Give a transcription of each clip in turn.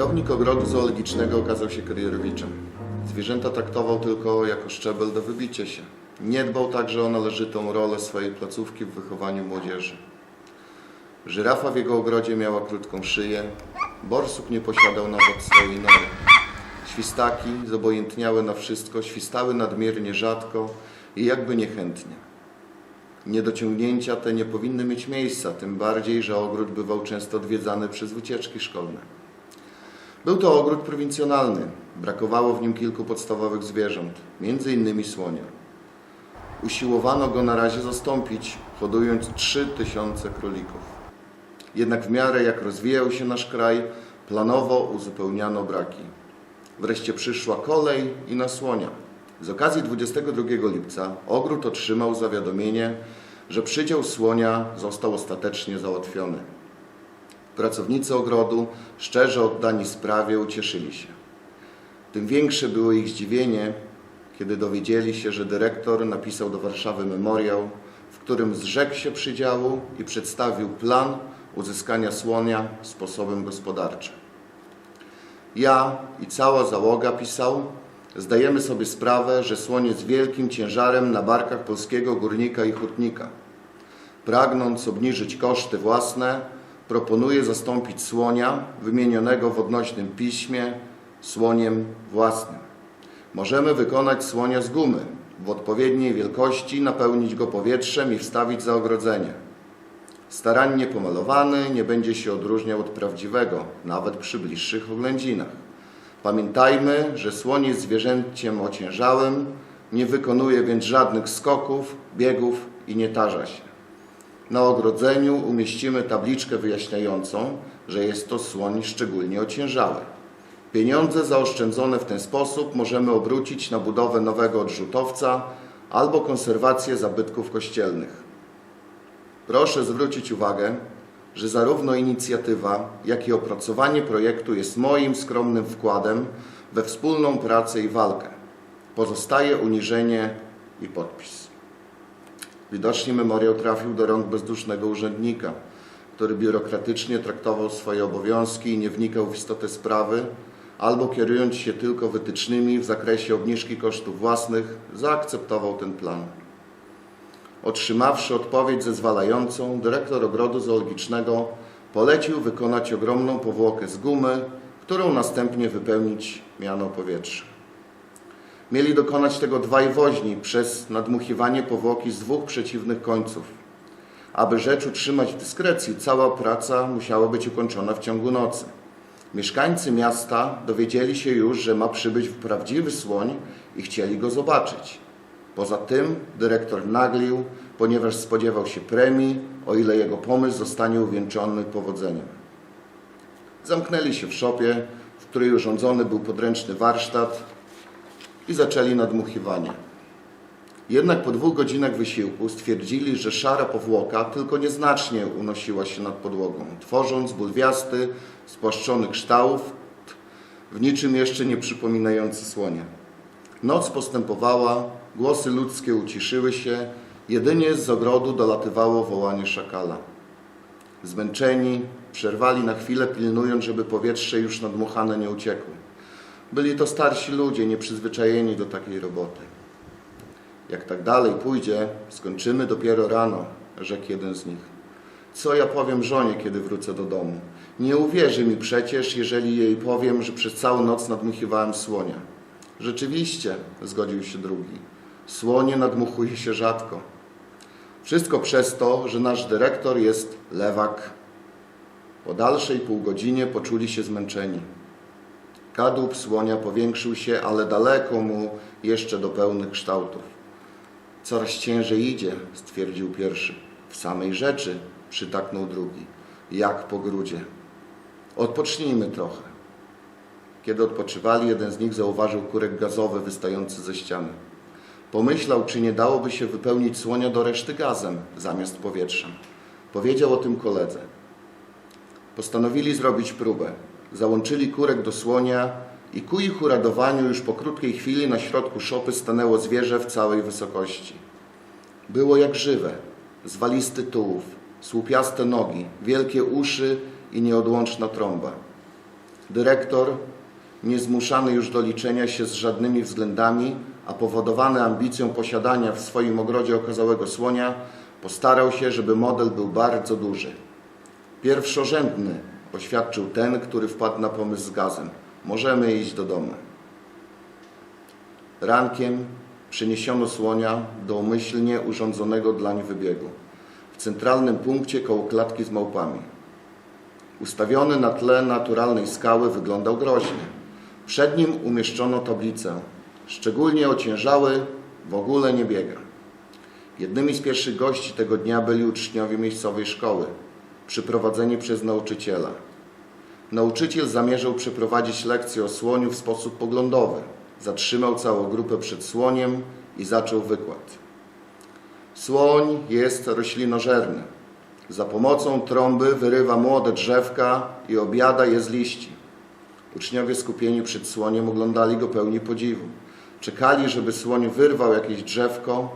Kierownik ogrodu zoologicznego okazał się karierowiczem. Zwierzęta traktował tylko jako szczebel do wybicia się. Nie dbał także o należytą rolę swojej placówki w wychowaniu młodzieży. Żyrafa w jego ogrodzie miała krótką szyję, borsuk nie posiadał nawet swojej nory. Świstaki, zobojętniałe na wszystko, świstały nadmiernie rzadko i jakby niechętnie. Niedociągnięcia te nie powinny mieć miejsca, tym bardziej, że ogród bywał często odwiedzany przez wycieczki szkolne. Był to ogród prowincjonalny. Brakowało w nim kilku podstawowych zwierząt, innymi słonia. Usiłowano go na razie zastąpić, hodując 3000 królików. Jednak w miarę jak rozwijał się nasz kraj, planowo uzupełniano braki. Wreszcie przyszła kolej i na słonia. Z okazji 22 lipca ogród otrzymał zawiadomienie, że przydział słonia został ostatecznie załatwiony. Pracownicy ogrodu, szczerze oddani sprawie, ucieszyli się. Tym większe było ich zdziwienie, kiedy dowiedzieli się, że dyrektor napisał do Warszawy memoriał, w którym zrzekł się przydziału i przedstawił plan uzyskania słonia sposobem gospodarczym. Ja i cała załoga pisał, zdajemy sobie sprawę, że słoń jest wielkim ciężarem na barkach polskiego górnika i hutnika. Pragnąc obniżyć koszty własne, proponuję zastąpić słonia wymienionego w odnośnym piśmie słoniem własnym. Możemy wykonać słonia z gumy, w odpowiedniej wielkości napełnić go powietrzem i wstawić za ogrodzenie. Starannie pomalowany nie będzie się odróżniał od prawdziwego, nawet przy bliższych oględzinach. Pamiętajmy, że słoń jest zwierzęciem ociężałym, nie wykonuje więc żadnych skoków, biegów i nie tarza się. Na ogrodzeniu umieścimy tabliczkę wyjaśniającą, że jest to słoń szczególnie ociężały. Pieniądze zaoszczędzone w ten sposób możemy obrócić na budowę nowego odrzutowca albo konserwację zabytków kościelnych. Proszę zwrócić uwagę, że zarówno inicjatywa, jak i opracowanie projektu jest moim skromnym wkładem we wspólną pracę i walkę. Pozostaje uniżenie i podpis. Widocznie memoriał trafił do rąk bezdusznego urzędnika, który biurokratycznie traktował swoje obowiązki i nie wnikał w istotę sprawy, albo kierując się tylko wytycznymi w zakresie obniżki kosztów własnych, zaakceptował ten plan. Otrzymawszy odpowiedź zezwalającą, dyrektor ogrodu zoologicznego polecił wykonać ogromną powłokę z gumy, którą następnie wypełnić miano powietrze. Mieli dokonać tego dwaj woźni przez nadmuchiwanie powłoki z dwóch przeciwnych końców. Aby rzecz utrzymać w dyskrecji, cała praca musiała być ukończona w ciągu nocy. Mieszkańcy miasta dowiedzieli się już, że ma przybyć prawdziwy słoń i chcieli go zobaczyć. Poza tym dyrektor naglił, ponieważ spodziewał się premii, o ile jego pomysł zostanie uwieńczony powodzeniem. Zamknęli się w szopie, w której urządzony był podręczny warsztat i zaczęli nadmuchiwanie. Jednak po dwóch godzinach wysiłku stwierdzili, że szara powłoka tylko nieznacznie unosiła się nad podłogą, tworząc bulwiasty, spłaszczony kształt, w niczym jeszcze nie przypominający słonia. Noc postępowała, głosy ludzkie uciszyły się, jedynie z ogrodu dolatywało wołanie szakala. Zmęczeni, przerwali na chwilę, pilnując, żeby powietrze już nadmuchane nie uciekło. Byli to starsi ludzie, nieprzyzwyczajeni do takiej roboty. Jak tak dalej pójdzie, skończymy dopiero rano, rzekł jeden z nich. Co ja powiem żonie, kiedy wrócę do domu? Nie uwierzy mi przecież, jeżeli jej powiem, że przez całą noc nadmuchiwałem słonia. Rzeczywiście, zgodził się drugi. Słonie nadmuchuje się rzadko. Wszystko przez to, że nasz dyrektor jest lewak. Po dalszej półgodzinie poczuli się zmęczeni. Kadłub słonia powiększył się, ale daleko mu jeszcze do pełnych kształtów. Coraz ciężej idzie, stwierdził pierwszy. W samej rzeczy, przytaknął drugi. Jak po grudzie. Odpocznijmy trochę. Kiedy odpoczywali, jeden z nich zauważył kurek gazowy wystający ze ściany. Pomyślał, czy nie dałoby się wypełnić słonia do reszty gazem zamiast powietrzem. Powiedział o tym koledze. Postanowili zrobić próbę. Załączyli kurek do słonia i ku ich uradowaniu już po krótkiej chwili na środku szopy stanęło zwierzę w całej wysokości. Było jak żywe, zwalisty tułów, słupiaste nogi, wielkie uszy i nieodłączna trąba. Dyrektor, niezmuszany już do liczenia się z żadnymi względami, a powodowany ambicją posiadania w swoim ogrodzie okazałego słonia, postarał się, żeby model był bardzo duży. Pierwszorzędny, oświadczył ten, który wpadł na pomysł z gazem. Możemy iść do domu. Rankiem przyniesiono słonia do umyślnie urządzonego dlań wybiegu. W centralnym punkcie koło klatki z małpami. Ustawiony na tle naturalnej skały wyglądał groźnie. Przed nim umieszczono tablicę. Szczególnie ociężały, w ogóle nie biega. Jednymi z pierwszych gości tego dnia byli uczniowie miejscowej szkoły, przyprowadzeni przez nauczyciela. Nauczyciel zamierzał przeprowadzić lekcję o słoniu w sposób poglądowy. Zatrzymał całą grupę przed słoniem i zaczął wykład. Słoń jest roślinożerny. Za pomocą trąby wyrywa młode drzewka i obiada je z liści. Uczniowie skupieni przed słoniem oglądali go pełni podziwu. Czekali, żeby słoń wyrwał jakieś drzewko,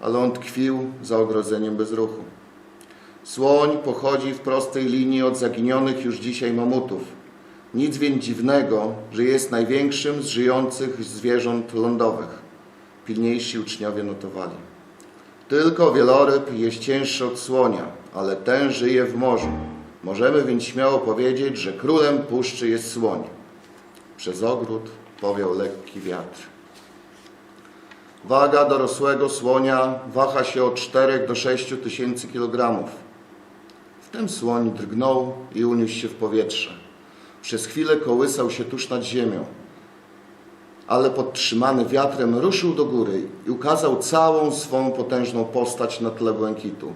ale on tkwił za ogrodzeniem bez ruchu. Słoń pochodzi w prostej linii od zaginionych już dzisiaj mamutów. Nic więc dziwnego, że jest największym z żyjących zwierząt lądowych. Pilniejsi uczniowie notowali. Tylko wieloryb jest cięższy od słonia, ale ten żyje w morzu. Możemy więc śmiało powiedzieć, że królem puszczy jest słoń. Przez ogród powiał lekki wiatr. Waga dorosłego słonia waha się od 4 do 6 tysięcy kilogramów. Wtem słoń drgnął i uniósł się w powietrze. Przez chwilę kołysał się tuż nad ziemią, ale podtrzymany wiatrem ruszył do góry i ukazał całą swą potężną postać na tle błękitu.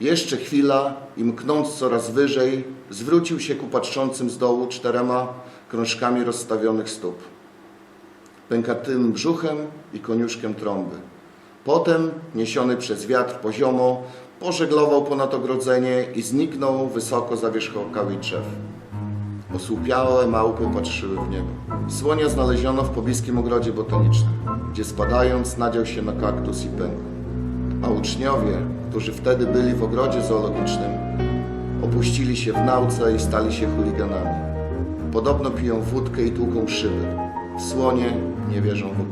Jeszcze chwila i mknąc coraz wyżej, zwrócił się ku patrzącym z dołu czterema krążkami rozstawionych stóp, pękatym brzuchem i koniuszkiem trąby. Potem, niesiony przez wiatr poziomo, pożeglował ponad ogrodzenie i zniknął wysoko za wierzchołkami drzew. Osłupiałe małpy patrzyły w niebo. Słonia znaleziono w pobliskim ogrodzie botanicznym, gdzie spadając nadział się na kaktus i pękł. A uczniowie, którzy wtedy byli w ogrodzie zoologicznym, opuścili się w nauce i stali się chuliganami. Podobno piją wódkę i tłuką szyby. Słonie nie wierzą w ogóle.